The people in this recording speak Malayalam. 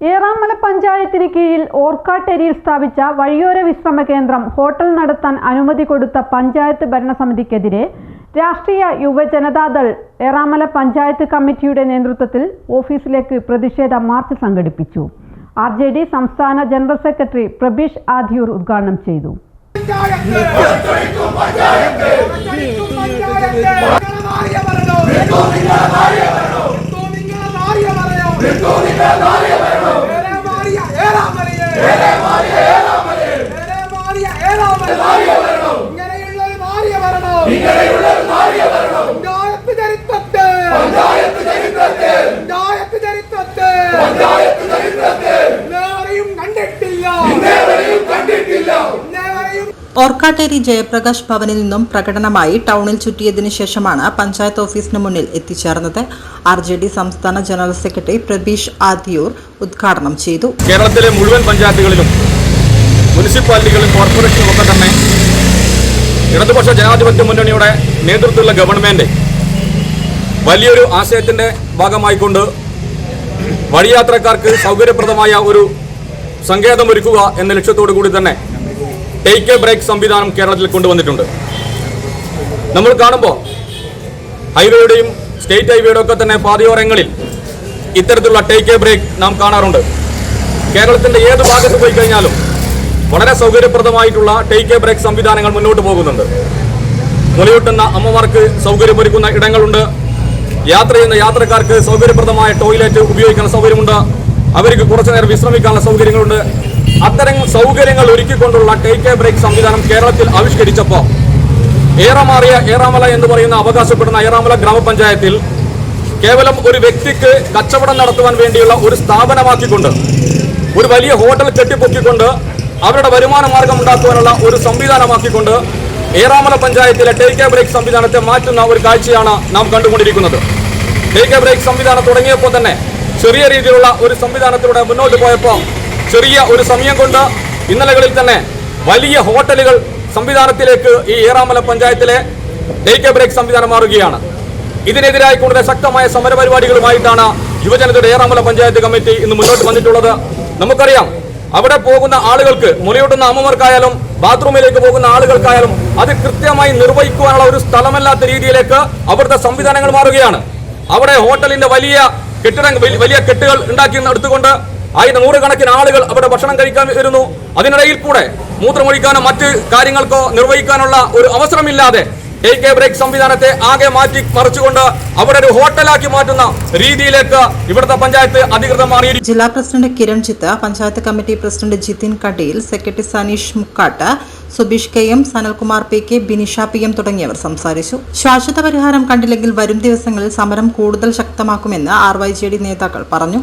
ഏറാമല പഞ്ചായത്തിന് കീഴിൽ ഓർക്കാട്ടേരിയിൽ സ്ഥാപിച്ച വഴിയോര വിശ്രമ കേന്ദ്രം ഹോട്ടൽ നടത്താൻ അനുമതി കൊടുത്ത പഞ്ചായത്ത് ഭരണസമിതിക്കെതിരെ രാഷ്ട്രീയ യുവജനതാദൾ ഏറാമല പഞ്ചായത്ത് കമ്മിറ്റിയുടെ നേതൃത്വത്തിൽ ഓഫീസിലേക്ക് പ്രതിഷേധ മാർച്ച് സംഘടിപ്പിച്ചു. ആർ ജെ ഡി സംസ്ഥാന ജനറൽ സെക്രട്ടറി പ്രബീഷ് ആധിയൂർ ഉദ്ഘാടനം ചെയ്തു. ഓർക്കാട്ടേരി ജയപ്രകാശ് ഭവനിൽ നിന്നും പ്രകടനമായി ടൗണിൽ ചുറ്റിയതിനു ശേഷമാണ് പഞ്ചായത്ത് ഓഫീസിന് മുന്നിൽ എത്തിച്ചേർന്നത്. ആർ ജെ ഡി സംസ്ഥാന ജനറൽ സെക്രട്ടറി പ്രബീഷ് ആദിയൂർ ഉദ്ഘാടനം ചെയ്തു. കേരളത്തിലെ മുഴുവൻ പഞ്ചായത്തുകളിലും മുനിസിപ്പാലിറ്റികളിലും കോർപ്പറേഷനും ഒക്കെ തന്നെ ഇടതുപക്ഷ ജനാധിപത്യ മുന്നണിയുടെ നേതൃത്വത്തിലുള്ള ഗവൺമെന്റ് വലിയൊരു ആശയത്തിന്റെ ഭാഗമായിക്കൊണ്ട് വഴിയാത്രക്കാർക്ക് സൗകര്യപ്രദമായ ഒരു സങ്കേതമൊരുക്കുക എന്ന ലക്ഷ്യത്തോടു കൂടി തന്നെ ടേക്ക് എ ബ്രേക്ക് സംവിധാനം കേരളത്തിൽ കൊണ്ടുവന്നിട്ടുണ്ട്. നമ്മൾ കാണുമ്പോൾ ഹൈവേയുടെയും സ്റ്റേറ്റ് ഹൈവേയുടെ ഒക്കെ തന്നെ പാതയോരങ്ങളിൽ ഇത്തരത്തിലുള്ള ടേക്ക് എ ബ്രേക്ക് നാം കാണാറുണ്ട്. കേരളത്തിന്റെ ഏത് ഭാഗത്ത് പോയി കഴിഞ്ഞാലും വളരെ സൗകര്യപ്രദമായിട്ടുള്ള ടേക്ക് എ ബ്രേക്ക് സംവിധാനങ്ങൾ മുന്നോട്ട് പോകുന്നുണ്ട്. മുലയൂട്ടുന്ന അമ്മമാർക്ക് സൗകര്യമൊരുക്കുന്ന ഇടങ്ങളുണ്ട്. യാത്ര ചെയ്യുന്ന യാത്രക്കാർക്ക് സൗകര്യപ്രദമായ ടോയ്ലറ്റ് ഉപയോഗിക്കാനുള്ള സൗകര്യമുണ്ട്. അവർക്ക് കുറച്ചു നേരം വിശ്രമിക്കാനുള്ള സൗകര്യങ്ങളുണ്ട്. അത്തരം സൗകര്യങ്ങൾ ഒരുക്കിക്കൊണ്ടുള്ള ടേക്ക് എ ബ്രേക്ക് സംവിധാനം കേരളത്തിൽ ആവിഷ്കരിച്ചപ്പോൾ ഏറമാറിയ ഏറാമല എന്ന് പറയുന്ന അവകാശപ്പെടുന്ന ഏറാമല ഗ്രാമപഞ്ചായത്തിൽ കേവലം ഒരു വ്യക്തിക്ക് കച്ചവടം നടത്തുവാൻ വേണ്ടിയുള്ള ഒരു സ്ഥാപനമാക്കിക്കൊണ്ട് ഒരു വലിയ ഹോട്ടൽ കെട്ടിപ്പൊക്കിക്കൊണ്ട് അവരുടെ വരുമാന മാർഗം ഉണ്ടാക്കുവാനുള്ള ഒരു സംവിധാനമാക്കിക്കൊണ്ട് ഏറാമല പഞ്ചായത്തിലെ ടേക്ക് ബ്രേക്ക് സംവിധാനത്തെ മാറ്റുന്ന ഒരു കാഴ്ചയാണ് നാം കണ്ടുകൊണ്ടിരിക്കുന്നത്. ടേക്ക് ബ്രേക്ക് സംവിധാനം തുടങ്ങിയപ്പോൾ തന്നെ ചെറിയ രീതിയിലുള്ള ഒരു സംവിധാനത്തിലൂടെ മുന്നോട്ട് പോയപ്പോൾ ചെറിയ ഒരു സമയം കൊണ്ട് ഇന്നലകളിൽ തന്നെ വലിയ ഹോട്ടലുകൾ സംവിധാനത്തിലേക്ക് ഈ ഏറാമല പഞ്ചായത്തിലെ ഡേക്ക് ബ്രേക്ക് സംവിധാനം മാറുകയാണ്. ഇതിനെതിരായി കൂടുതൽ ശക്തമായ സമരപരിപാടികളുമായിട്ടാണ് യുവജനതയുടെ ഏറാമല പഞ്ചായത്ത് കമ്മിറ്റി ഇന്ന് മുന്നോട്ട് വന്നിട്ടുള്ളത്. നമുക്കറിയാം അവിടെ പോകുന്ന ആളുകൾക്ക് മുലയൂട്ടുന്ന അമ്മമാർക്കായാലും ബാത്റൂമിലേക്ക് പോകുന്ന ആളുകൾക്കായാലും അത് കൃത്യമായി നിർവഹിക്കുവാനുള്ള ഒരു സ്ഥലമല്ലാത്ത രീതിയിലേക്ക് അവിടുത്തെ സംവിധാനങ്ങൾ മാറുകയാണ്. അവിടെ ഹോട്ടലിന്റെ വലിയ കെട്ടിടങ്ങൾ വലിയ കെട്ടുകൾ ഉണ്ടാക്കി എടുത്തുകൊണ്ട് ആയിരം നൂറുകണക്കിന് ആളുകൾ അവിടെ ഭക്ഷണം കഴിക്കാൻ വരുന്നു. അതിനിടയിൽ കൂടെ മൂത്രമൊഴിക്കാനോ മറ്റ് കാര്യങ്ങൾക്കോ നിർവഹിക്കാനുള്ള ഒരു അവസരമില്ലാതെ എ കെ ബ്രേക്ക് സംവിധാനത്തെ ആകെ മാറ്റി മറിച്ചുകൊണ്ട് അവിടെ ഒരു ഹോട്ടലാക്കി മാറ്റുന്ന രീതിയിലേക്ക് ഇവിടുത്തെ പഞ്ചായത്ത് അധികൃതർ മാറി ജില്ലാ president Kiran Chitta panchayat committee president Jithin Kadeel secretary Saneesh Mukkatt Subeesh K M Sanalkumar P K Binisha P M തുടങ്ങിയവർ സംസാരിച്ചു. ശാശ്വത പരിഹാരം കണ്ടില്ലെങ്കിൽ വരും ദിവസങ്ങളിൽ സമരം കൂടുതൽ ശക്തമാക്കുമെന്ന് ആർ വൈ ജെ ഡി നേതാക്കൾ പറഞ്ഞു.